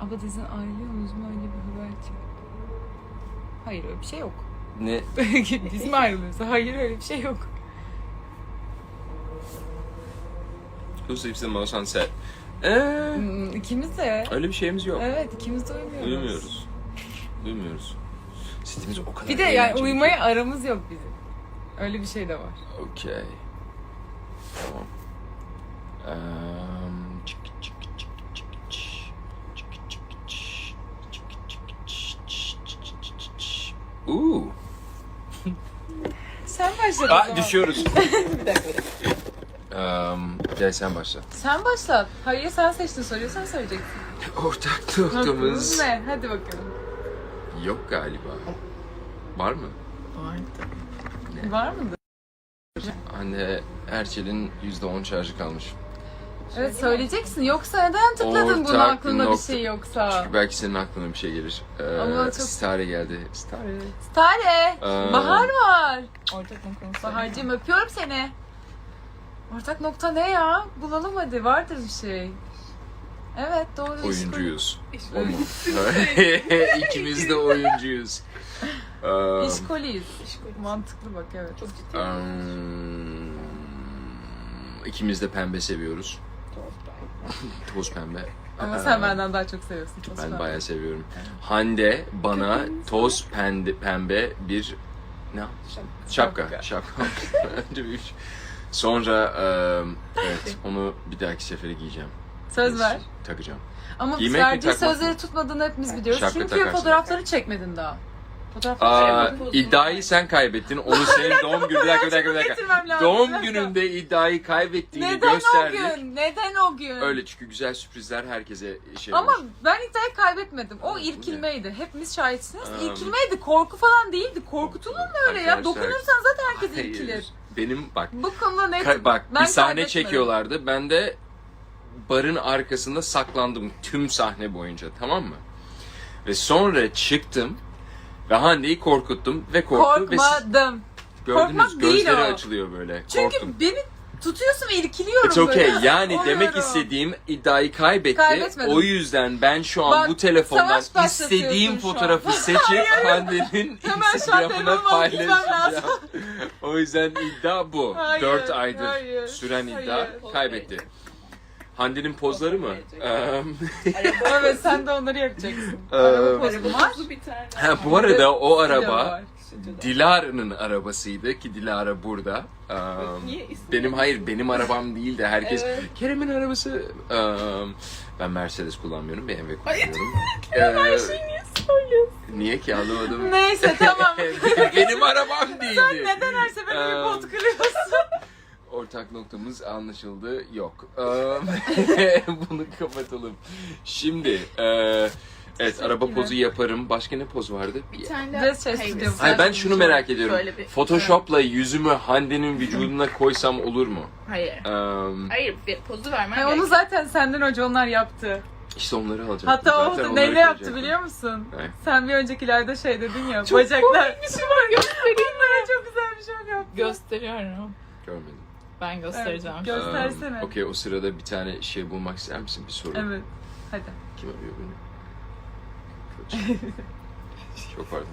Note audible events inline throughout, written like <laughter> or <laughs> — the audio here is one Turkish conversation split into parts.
Abla dizin ayrılıyorsunuz mu öyle bir haber çıktı. Hayır öyle bir şey yok. Ne? <laughs> Biz mi ayrılıyoruz? Hayır öyle bir şey yok. Who sleeps the most on set? Ee, Hmm, İkimiz de. öyle bir şeyimiz yok. Evet ikimiz de uyumuyoruz. Uyumuyoruz. Uyumuyoruz. Setimiz o kadar Bir de yani eğlenceli uyumaya aramız yok bizim. Öyle bir şey de var. Okey. Tamam. Um, Ooh. <laughs> Sen başla. Aa, düşüyoruz. <laughs> bir dakika um, gel sen başla. Sen başlat. Hayır sen seçtin soruyu sen söyleyeceksin. Ortak noktamız ne? Hadi bakalım. yok galiba. Var mı? Var mıdır? Anne Erçel'in %10 şarjı kalmış. Evet söyleyeceksin. Yoksa neden tıkladın bunu Ortak aklında bir nokta- şey yoksa? Çünkü belki senin aklına bir şey gelir. Ee, Ama çok- Stare geldi. Stare. Stare. Ee, Bahar var. Ortak noktamız. Bahar'cığım öpüyorum seni. Ortak nokta ne ya? Bulalım hadi. Vardır bir şey. Evet doğru. Oyuncuyuz. O mu? <laughs> İkimiz de oyuncuyuz. Um, İşkoliyiz. İşkol. Mantıklı bak evet. Çok ciddi. um, ikimiz de pembe seviyoruz. <laughs> Toz pembe. Ama Ee, sen benden daha çok seviyorsun. toz Ben pembe. bayağı seviyorum. Hande bana toz pembe, pembe bir ne? Şapka. Şapka. Şapka. <laughs> Önce bir Sonra um, evet onu bir dahaki sefere giyeceğim. Söz ver. Takacağım. Ama Giymek mi, verdiği takmak mı? sözleri tutmadığını hepimiz biliyoruz. Şapka Çünkü takarsın. fotoğrafları çekmedin daha. Fotoğrafları Aa, çekmedin. iddiayı sen kaybettin. Onu <laughs> senin doğum günü. Bir dakika bir dakika bir dakika. Doğum dakika. gününde iddiayı kaybettiğini Neden gösterdik. o gün? Neden o gün? Öyle çünkü güzel sürprizler herkese şey Ama olur. ben iddiayı kaybetmedim. O Bu ne? irkilmeydi. Hepimiz şahitsiniz. Aa. İrkilmeydi. Korku falan değildi. Korkutulur mu öyle ya? Arkadaşlar- Dokunursan zaten herkes Hayır. irkilir. Benim bak Bu konuda net. ka- bak ben bir sahne kaybetmedim. çekiyorlardı. Ben de barın arkasında saklandım tüm sahne boyunca tamam mı? Ve sonra çıktım ve Hande'yi korkuttum ve korktu ve siz Korkmadım. gördünüz korkmak değil gözleri o. açılıyor böyle. Çünkü Korktum. beni tutuyorsun ve irkiliyorum It's okay. böyle. Yani Oluyorum. demek istediğim iddiayı kaybetti. Kaybetmedim. O yüzden ben şu an Bak, bu telefondan savaş başlatıyorsun istediğim şu an. fotoğrafı <laughs> seçip Hande'nin <laughs> Hemen Instagram'ına gitmem paylaşacağım. <laughs> o yüzden iddia bu. Hayır, 4 aydır hayır, süren iddia hayır. kaybetti. Hande'nin pozları mı? Eee, <laughs> evet sen de onları yapacaksın. Ee, Araba pozum var. Hızlı bir tane. ha, bu arada o araba. Dilara'nın arabasıydı ki Dilara burada. Eee, Niye ismi? benim hayır benim arabam değil de herkes Evet. Kerem'in arabası. Eee, ben Mercedes kullanmıyorum BMW kullanıyorum. <laughs> Her Eee, şeyi niye söylüyorsun? niye ki anlamadım. Neyse tamam. <laughs> benim arabam değildi. Neden her seferinde bir Ee? Ortak noktamız anlaşıldı. Yok. Eee, <laughs> Bunu kapatalım. Şimdi eee, evet araba pozu yaparım. Başka ne poz vardı? Bir tane de chest Hayır, ben şunu merak ediyorum. Şöyle bir- Photoshop'la yüzümü Hande'nin vücuduna koysam olur mu? Hayır. Eee, Hayır bir pozu vermen Hayır, onu gerek. zaten senden önce onlar yaptı. işte onları alacağım. Hatta o neyle yaptı biliyor musun? Ne? Sen bir öncekilerde şey dedin ya. Çok bacaklar. komik bir şey var göstereyim. <laughs> Onlara çok güzel bir şey yaptı. Gösteriyorum. Görmedim. Ben göstereceğim. Evet, gö- Göstersene. Eee, Okey o sırada bir tane şey bulmak ister misin? Bir soru. Evet. Hadi. Kim arıyor beni? <laughs> Çok pardon.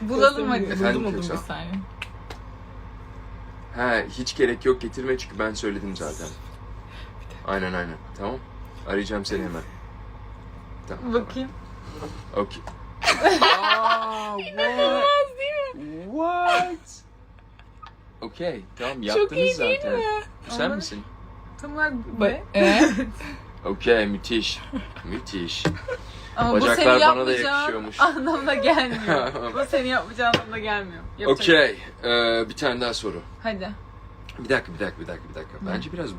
Bulalım hadi. Buldum Efendim, buldum bir Köksal? saniye. Ha hiç gerek yok getirme çünkü ben söyledim zaten. Aynen aynen. Tamam. Arayacağım seni hemen. Tamam. Bakayım. tamam. Okey. <laughs> Aa, what? What? Okey. Tamam yaptınız Çok iyi değil zaten. mi? Sen Ama- misin? Tamam. Ba- evet. <laughs> Okey müthiş. Müthiş. Ama bu Bacaklar seni bana da yapmayacağın yakışıyormuş. <laughs> anlamına gelmiyor. <laughs> bu seni yapmayacağın anlamına gelmiyor. Yapacak- Okey. Ee, bir tane daha soru. Hadi. Bir dakika, bir dakika, bir dakika, bir dakika. Bence biraz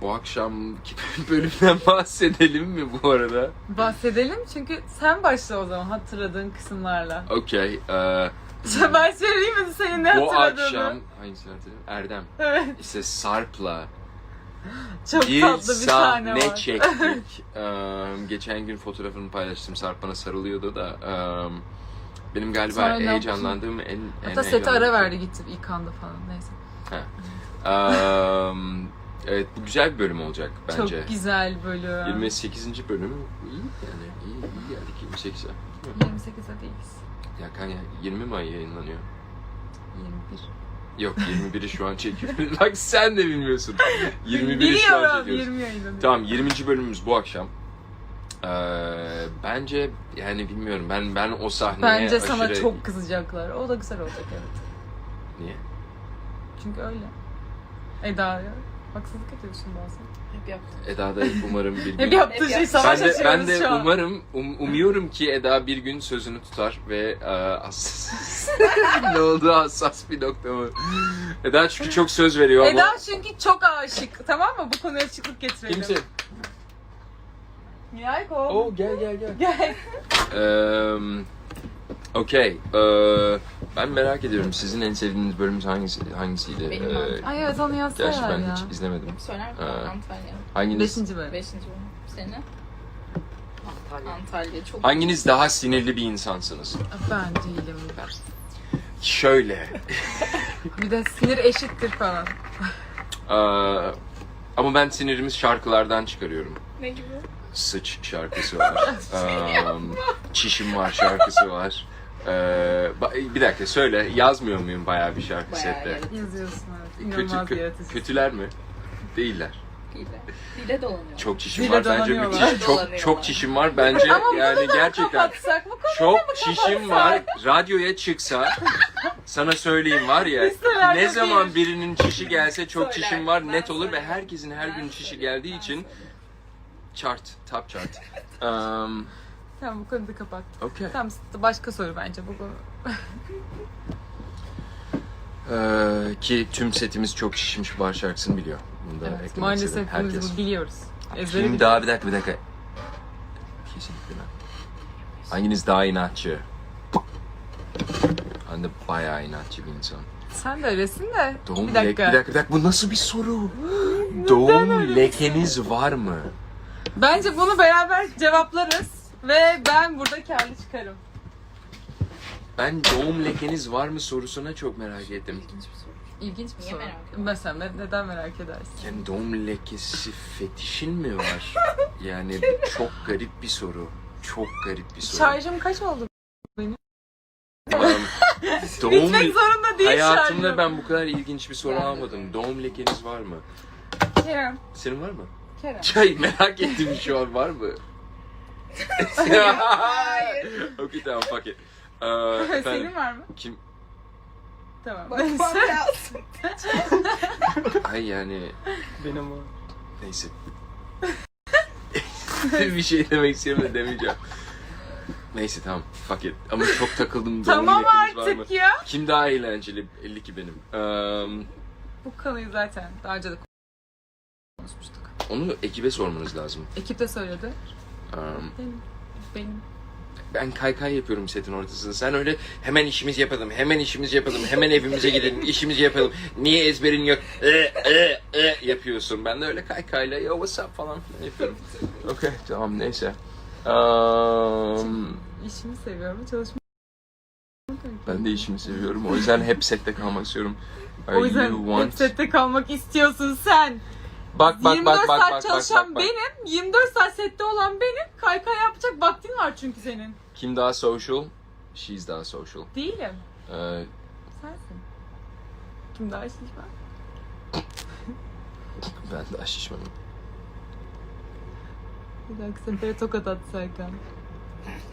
bu akşamki bölümden bahsedelim mi bu arada? Bahsedelim çünkü sen başla o zaman hatırladığın kısımlarla. Okey. ee, <laughs> ben söyleyeyim mi senin ne bu hatırladığını? akşam hangisi hatırlıyorum? Erdem. Evet. İşte Sarp'la Çok bir tatlı bir sahne sahne var. çektik. <laughs> Ee, geçen gün fotoğrafını paylaştım. Sarp bana sarılıyordu da ee, benim galiba Sonra ne heyecanlandığım en, en Hatta sete ara heyecanlı- verdi gitti yıkandı falan neyse. Ee, Evet bu güzel bir bölüm olacak bence. Çok güzel bölüm. 28. bölüm iyi yani iyi iyi geldik 28'e. 28'e değiliz. Ya kanka 20 mi ay yayınlanıyor? 21. Yok 21'i şu an çekiyoruz. <laughs> Bak sen de bilmiyorsun. 21'i şu an Biliyorum çekiyoruz. 20 yayınlanıyor. Tamam 20. bölümümüz bu akşam. Ee, bence yani bilmiyorum ben ben o sahneye Bence sana aşırı... çok kızacaklar. O da güzel olacak evet. Niye? Çünkü öyle. Eda'ya haksızlık ediyorsun bazen. Hep yaptım. Eda da umarım bir gün... Hep yaptığı şey savaş ben de, ben de şu an. umarım, um- umuyorum ki Eda bir gün sözünü tutar ve e, hassas... <laughs> ne oldu hassas bir nokta mı? Eda çünkü çok söz veriyor ama... Eda çünkü çok aşık. Tamam mı? Bu konuya açıklık getirelim. Kimse... Yayko. Oo gel gel gel. Gel. Eee Okey. Eee, ben merak ediyorum sizin en sevdiğiniz bölüm hangisi hangisiydi? Benim Eee, Ay evet onu yazsana gerçi ben ya. hiç izlemedim. Söyler misin? Antalya. Hanginiz Beşinci bölüm. Beşinci bölüm. Seni? Antalya. Antalya çok hanginiz daha sinirli bir insansınız? Ben değilim. Şöyle. Bir de sinir eşittir falan. Eee, ama ben sinirimiz şarkılardan çıkarıyorum. Ne gibi? Sıç şarkısı var. <laughs> Eee, çişim var şarkısı var. Ba- bir dakika söyle yazmıyor muyum bayağı bir şarkı Bayağı sette? Yazıyorsun evet. Kötü, İnanılmaz kö- yaratıcı. kötüler mi? Değiller. Dile. Dile dolanıyor. Çok çişim Dile var bence dolanıyorlar. müthiş. Çok çok çişim var bence Ama bunu yani da gerçekten kapatsak bu konuyu çok da mı çişim kapatsak? var. Radyoya çıksa sana söyleyeyim var ya Listeler ne çok zaman iyi. birinin çişi gelse çok Söyler, çişim var ben net olur ve söylerim. herkesin her Ben gün çişi söylerim, geldiği ben için söylerim. chart, top chart. <laughs> Um, Tamam bu konuyu da kapat. okay. Tamam başka soru bence bu konu. <laughs> Ee, ki tüm setimiz çok şişmiş bar şarkısını biliyor. Bunu da Evet, eklemek maalesef istedim. hepimiz Herkes. bunu biliyoruz. Ezbere Kim daha bir dakika bir dakika. Kesinlikle ben. Hanginiz daha inatçı? Hande bayağı inatçı bir insan. Sen de öylesin de. Doğum bir lek- dakika. bir dakika, bir dakika. Bu nasıl bir soru? <gasps> Doğum lekeniz var mı? Bence bunu beraber cevaplarız. Ve ben burada karlı çıkarım. Ben doğum lekeniz var mı sorusuna çok merak ettim. İlginç bir soru. İlginç bir Niye soru. merak ediyorsun? Mesela ne- neden merak edersin? Yani doğum lekesi fetişin mi var? Yani çok garip bir soru. Çok garip bir soru. Şarjım kaç oldu? Um, <laughs> doğum Bitmek zorunda değil Hayatımda şarjım. ben bu kadar ilginç bir soru Ben de almadım. Doğum lekeniz var mı? Kerem. Senin var mı? Kerem. Çay merak ettim şu an var mı? Hayır. <laughs> Okey tamam fuck it. Ee, efendim, Senin var mı? kim? Tamam. Bakmam lazım. Ay yani Benim o. neyse. <laughs> bir şey demek istiyorum da demeyeceğim. Neyse tamam fuck it. Ama çok takıldım doğum tamam lekeniz var mı? artık ya. Kim daha eğlenceli? 52 benim. Ee, Bu konuyu zaten daha önce de konuşmuştuk. onu ekibe sormanız lazım. Ekip de söyledi. Ee, Benim. Benim. ben kaykay yapıyorum setin ortasında. Sen öyle hemen işimizi yapalım, hemen işimizi yapalım, hemen evimize gidelim, <laughs> işimizi yapalım. Niye ezberin yok? E, e, e yapıyorsun. Ben de öyle kaykayla yo what's up falan yapıyorum. <laughs> Okey tamam neyse. Um, İşimi seviyorum. Çalışmayı ben de işimi seviyorum. O yüzden hep sette kalmak istiyorum. Are O yüzden hep sette kalmak istiyorsun sen. Bak bak 24 bak bak saat bak çalışan bak, bak. benim, 24 saat sette olan benim. Kaykay yapacak vaktin var çünkü senin. Kim daha social? She's daha social. Değilim. Ee, Sensin. Kim daha şişman? <laughs> ben daha şişmanım. Bir dahaki sefere tokat at Serkan.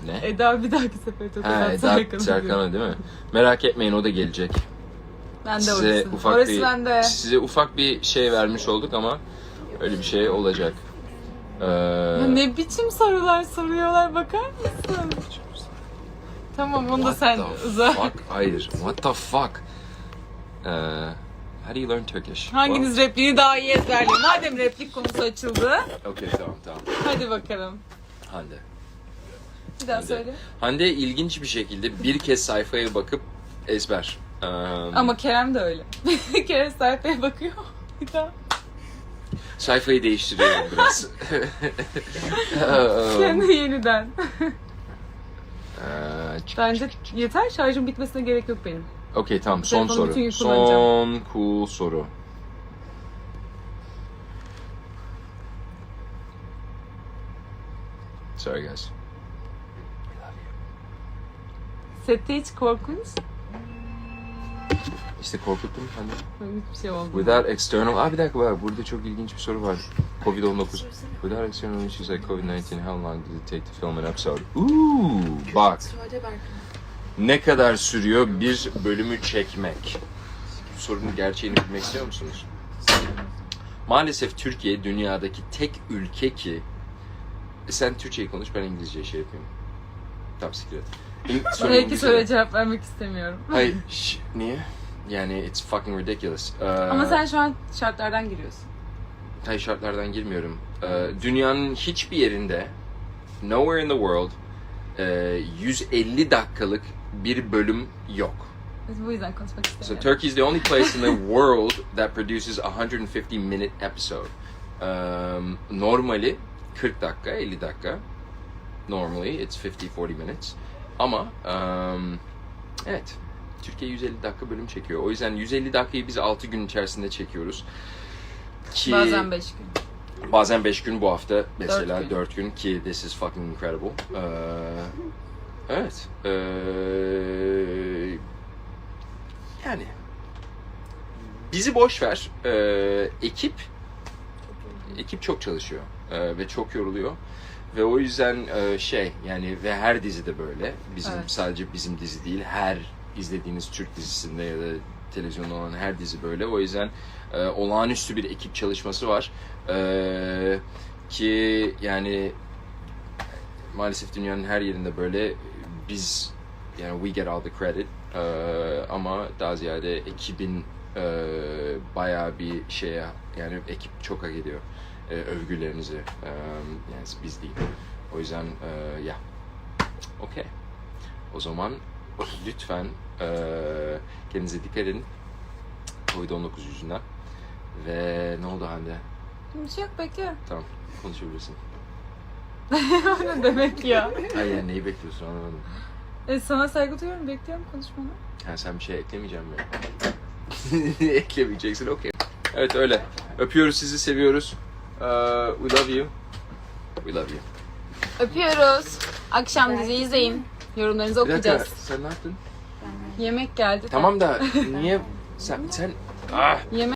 Ne? Eda bir dahaki sefere tokat Ha, at Eda Serkan'a. Serkan'a değil mi? Merak etmeyin o da gelecek. Ben de size orası. ufak orası bir bende. size ufak bir şey vermiş olduk ama öyle bir şey olacak. Ee, Ya ne biçim sorular soruyorlar bakar mısın? Tamam onu da sen uzak. fuck? Hayır. What the fuck? Ee, how do you learn Turkish? Hanginiz repliğini daha iyi ezberliyor? Madem replik konusu açıldı. Well, okay tamam tamam. Hadi bakalım. Hande. Bir daha Hande. söyle. Hande ilginç bir şekilde bir kez sayfaya bakıp ezber. Um, Ama Kerem de öyle. <laughs> Kerem sayfaya bakıyor. <laughs> Bir daha. Sayfayı değiştiriyorum biraz. <laughs> Kendi yeniden. Ee, çık- Bence yeter. Şarjım bitmesine gerek yok benim. Okey tamam son Telefonu soru. Son cool soru. Sorry guys. Sette hiç korkunç işte korkuttum hani. Hiçbir şey oldu. Without external... Aa bir dakika bak burada çok ilginç bir soru var. Covid-19. Without external issues like COVID-19, how long does it take to film an episode? Ooh, bak. Ne kadar sürüyor bir bölümü çekmek? Sorunun gerçeğini bilmek istiyor musunuz? Maalesef Türkiye dünyadaki tek ülke ki E sen Türkçeyi konuş ben İngilizce şey yapayım. Tamam siktir et. İng- söyle Belki İngilizce. soruya cevap vermek istemiyorum. Hayır, şş, niye? Yani it's fucking ridiculous. Ee, Ama sen şu an şartlardan giriyorsun. Tay şartlardan girmiyorum. Ee, dünyanın hiçbir yerinde, nowhere in the world, e, 150 dakikalık bir bölüm yok. Biz bu yüzden konuşmak So. Turkey is the only place in the <laughs> world that produces a 150 minute episode. Um, normali 40 dakika, 50 dakika. Normally it's 50-40 minutes. Ama um, evet, Türkiye 150 dakika bölüm çekiyor. O yüzden 150 dakikayı biz 6 gün içerisinde çekiyoruz. Ki Bazen 5 gün. Bazen 5 gün bu hafta mesela gün. 4 gün. ki this is fucking incredible. Ee, evet. Ee, yani bizi boş ver. Ee, ekip ekip çok çalışıyor Ee, ve çok yoruluyor. Ve o yüzden e, şey yani ve her dizide böyle. Bizim Evet. sadece bizim dizi değil her izlediğiniz Türk dizisinde ya da televizyonda olan her dizi böyle. O yüzden e, olağanüstü bir ekip çalışması var. Ee, ki yani maalesef dünyanın her yerinde böyle biz yani we get all the credit. Ee, ama daha ziyade ekibin e, bayağı bir şeye yani ekip çok hak ediyor e, övgülerinizi Ee, yani biz değil. O yüzden e, ya okey o zaman lütfen e, kendinize dikkat edin Covid-19 yüzünden ve ne oldu Hande? Bir şey yok bekliyorum. Tamam konuşabilirsin. <laughs> ne demek ya? Hayır yani neyi bekliyorsun anlamadım. E, sana saygı duyuyorum bekliyorum konuşmanı. Ha sen bir şey eklemeyeceğim mi? <laughs> Eklemeyeceksin okey. Evet öyle. Öpüyoruz sizi seviyoruz. Uh, we love you. We love you. Öpüyoruz. Akşam dizi izleyin. Yorumlarınızı Bir dakika okuyacağız. sen ne yaptın? Yemek geldi. de. Tamam da <laughs> niye sen sen ah Yemek